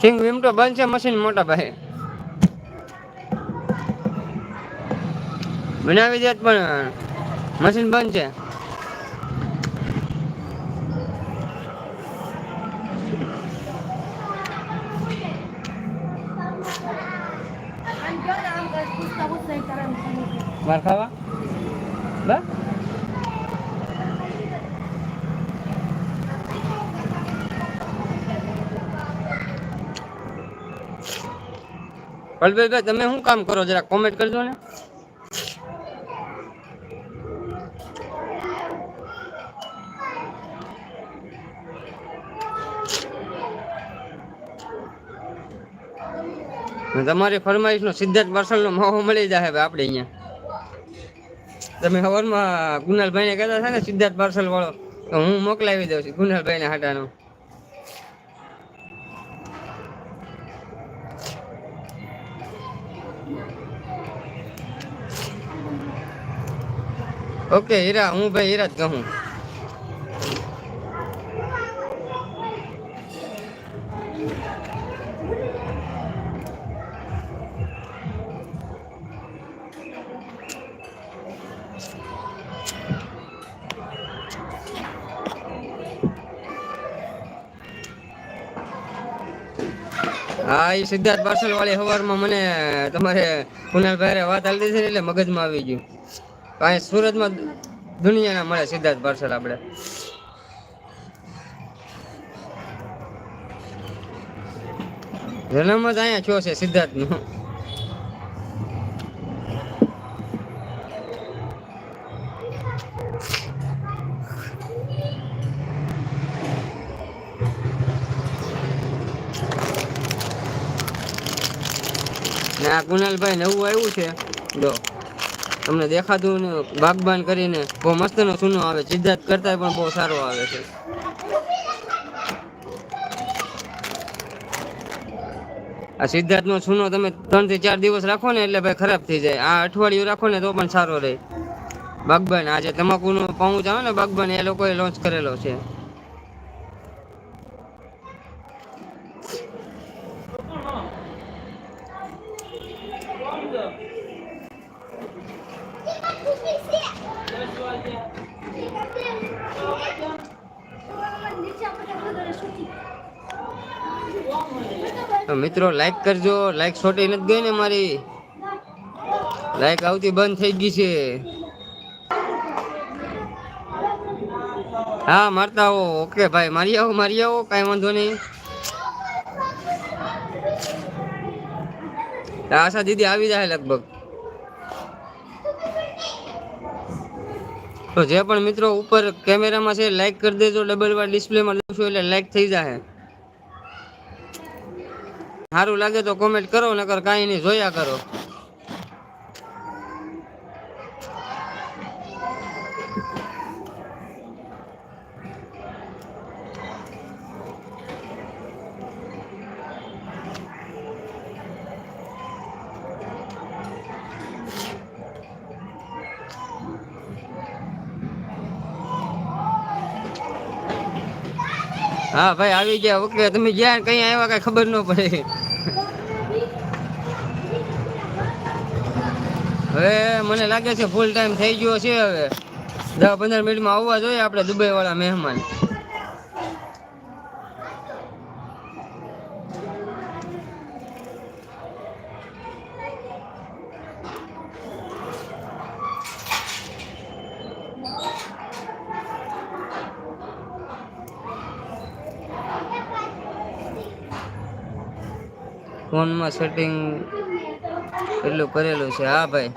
સિંગ વિમટો બંધ છે મશીન મોટા ભાઈ. બનાવી દે પણ મશીન બંધ છે. માર ખાવા? બા પલભાઈ તમે શું કામ કરો? જરા કોમેન્ટ કરજો ને. તમારી ફરમાઈશ નો સિદ્ધાર્થ પાર્સલ નો મોહ મળી જાય હવે આપણે અહીંયા. તમે સવારમાં ગુનાલભાઈને કહેતા હતા ને સિદ્ધાર્થ પાર્સલ વાળો, તો હું મોકલાવી દઉં છું ગુનાલભાઈ ને હાટાનો. ઓકે, હીરા, હું ભાઈ હીરા જ કહું હા એ સિદ્ધાર્થ પાર્સલ વાળી સવારમાં મને તમારે કુનાલભાઈ વાત હાલતી છે એટલે મગજમાં આવી ગયું. કાંઈ સુરતમાં દુનિયાના મળે સિદ્ધાર્થ પાર્સલ આપણે. જન્મ જ અહીંયા છો છે સિદ્ધાર્થનો. આ કુનાલભાઈ નવું આવ્યું છે. જો. તમને દેખાતું ને બાગબાન કરીને બહુ મસ્ત નો સૂનો આવે સિદ્ધાર્થ કરતા પણ બહુ સારો આવે છે. આ સિદ્ધાર્થ નો સૂનો તમે ત્રણથી ચાર દિવસ રાખો ને એટલે ભાઈ ખરાબ થઈ જાય. આ અઠવાડિયું રાખો ને તો પણ સારો રહે. બાગબાન, આજે તમાકુ તમાકુનો પાઉચ આવે ને બાગબાન, એ લોકોએ લોન્ચ કરેલો છે તો મિત્રો લાઈક કરજો. લાઈક છોટી નથી ગઈ ને મારી. લાઈક આવતી બંધ થઈ ગઈ છે. હા, મારતા આવો. ઓકે ભાઈ, મારી આવો મારી આવો. કાંઈ વાંધો નહીં. આશા દીદી આવી જાય લગભગ. તો જે પણ મિત્રો ઉપર કેમેરામાં છે લાઈક કરી દેજો. ડબલ વાર ડિસ્પ્લેમાં લખશું એટલે લાઈક થઈ જાય સારું લાગે તો કોમેન્ટ કરો, નકર કાંઈ નહીં, જોયા કરો. હા, ભાઈ, આવી ગયા ઓકે તમે જ્યાં કઈ આવ્યા, કઈ ખબર ન પડે. હવે મને લાગે છે ફૂલ ટાઈમ થઈ ગયો છે હવે. દસ પંદર મિનિટમાં આવવા જોઈએ આપણે દુબઈ વાળા મહેમાન. ફોનમાં સેટિંગ એટલું કરેલું છે. હા ભાઈ.